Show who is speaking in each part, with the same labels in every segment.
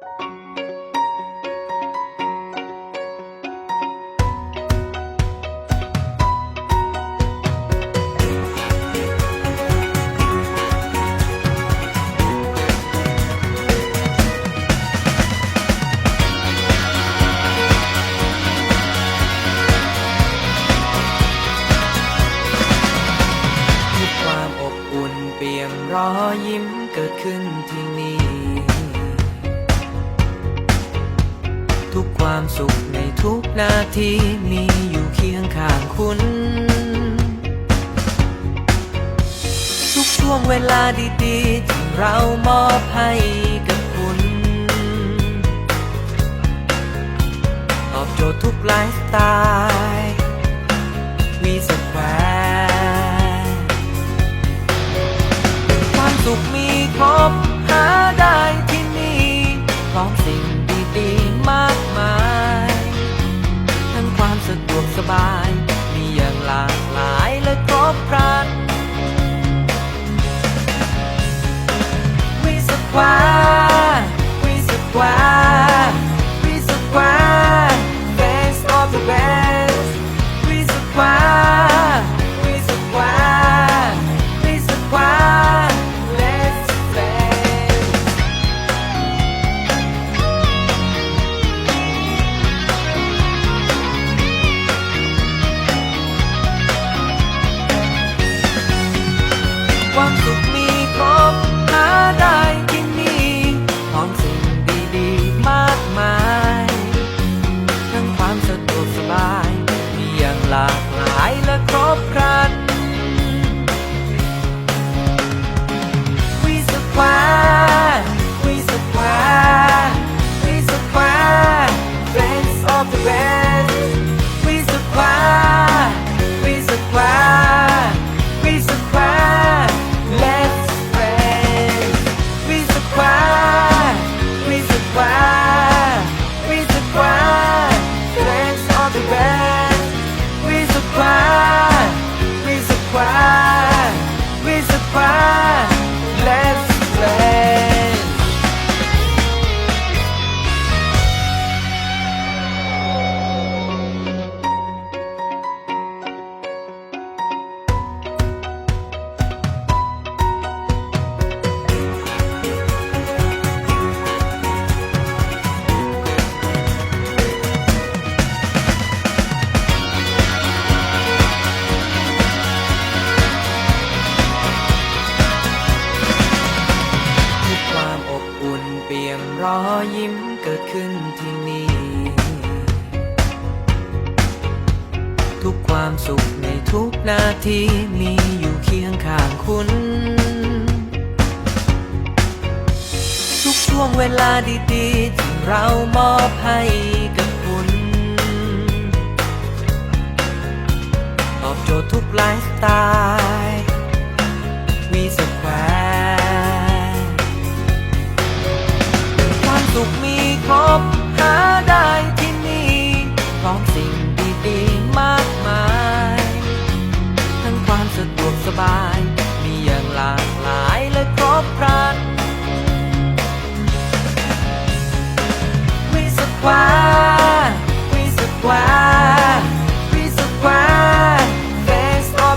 Speaker 1: ความอบอุ่นเปี่ยมรอยยิ้มเกิดขึ้นที่นี่ ทุกความสุขในทุกนาทีมีอยู่เคียงข้างคุณ ทุกช่วงเวลาดีๆที่เรามอบให้กับคุณ ตอบโจทย์ทุกไลฟ์สไตล์วีสแควร์ความสุขมีครบหาได้ที่นี่พร้อมสิ่ง บาย มีอย่างหลากหลายและครบครันวีสแควร์ อยยิ้มเกิดขึ้นที่นี่ ทุกความสุขในทุกนาทีมีอยู่เคียงข้างคุณ ทุกช่วงเวลาดีๆ ที่เรามอบให้กับคุณ ตอบโจทย์ทุกไลฟ์สไตล์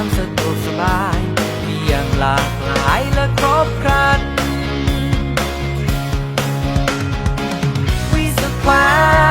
Speaker 1: ความสะดวกสบายมีอย่างหลากหลายและครบครันวีสแควร์